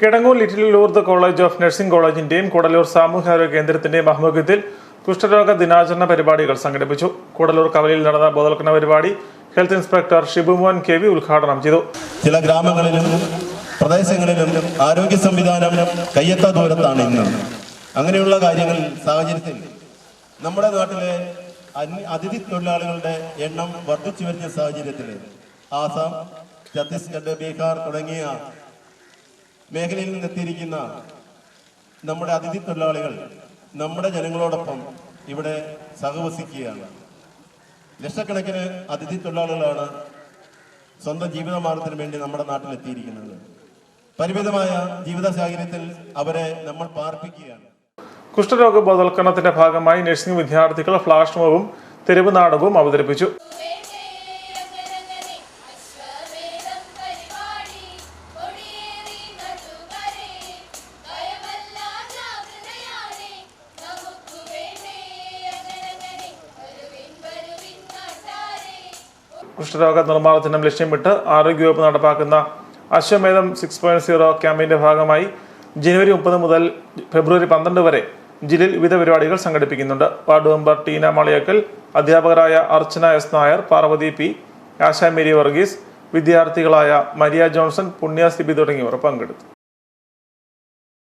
Kidangoor little Lourdes college of nursing കോളേജിന്റെയും Koodalur സാമൂഹ്യാരോഗ്യ കേന്ദ്രത്തിന്റെയും ആഭിമുഖ്യത്തിൽ കുഷ്ഠരോഗ ദിനാചരണ പരിപാടികൾ സംഘടിപ്പിച്ചു. കൂടലൂർ കവലയിൽ നടന്ന ബോധവൽക്കരണ പരിപാടി health inspector Shibumon K V ഉദ്ഘാടനം ചെയ്തു. ചില ഗ്രാമങ്ങളിലും പ്രദേശങ്ങളിലും ആരോഗ്യ സംവിധാനം കയ്യെത്താ ദൂരത്താണ് ഇന്ന്. അങ്ങനെയുള്ള കാര്യങ്ങൾ സാഹചര്യത്തിൽ നമ്മുടെ നാട്ടിലെ അതിഥി തൊഴിലാളികളുടെ എണ്ണം വർദ്ധിച്ചു വരുന്ന സാഹചര്യത്തിൽ ആസാം ഛത്തീസ്ഗഡ് ബീഹാർ തുടങ്ങിയ മേഖലയിൽ നിന്നെത്തിയിരിക്കുന്ന നമ്മുടെ അതിഥി തൊഴിലാളികൾ നമ്മുടെ ജനങ്ങളോടൊപ്പം ഇവിടെ സഹവസിക്കുകയാണ്. ലക്ഷക്കണക്കിന് അതിഥി തൊഴിലാളികളാണ് സ്വന്തം ജീവിതമാർഗത്തിന് വേണ്ടി നമ്മുടെ നാട്ടിലെത്തിയിരിക്കുന്നത്. പരിമിതമായ ജീവിത സാഹചര്യത്തിൽ അവരെ നമ്മൾ പാർപ്പിക്കുകയാണ്. കുഷ്ഠരോഗ ബോധവൽക്കരണത്തിന്റെ ഭാഗമായി നഴ്സിംഗ് വിദ്യാർത്ഥികൾ ഫ്ലാഷ് മോബും തെരുവ് നാടകവും അവതരിപ്പിച്ചു. കുഷ്ഠരോഗ നിർമ്മാർജനം ലക്ഷ്യമിട്ട് ആരോഗ്യവകുപ്പ് നടപ്പാക്കുന്ന അശ്വമേധം സിക്സ് പോയിന്റ് സീറോ ക്യാമ്പയിന്റെ ഭാഗമായി ജനുവരി മുപ്പത് മുതൽ ഫെബ്രുവരി പന്ത്രണ്ട് വരെ ജില്ലയിൽ വിവിധ പരിപാടികൾ സംഘടിപ്പിക്കുന്നുണ്ട്. വാർഡ് മെമ്പർ ടീന മാളിയക്കൽ അധ്യാപകരായ Archana S Nair Parvathi P Asha Mary Varghese വിദ്യാർത്ഥികളായ Maria Johnson Punya Sibi തുടങ്ങിയവർ പങ്കെടുത്തു.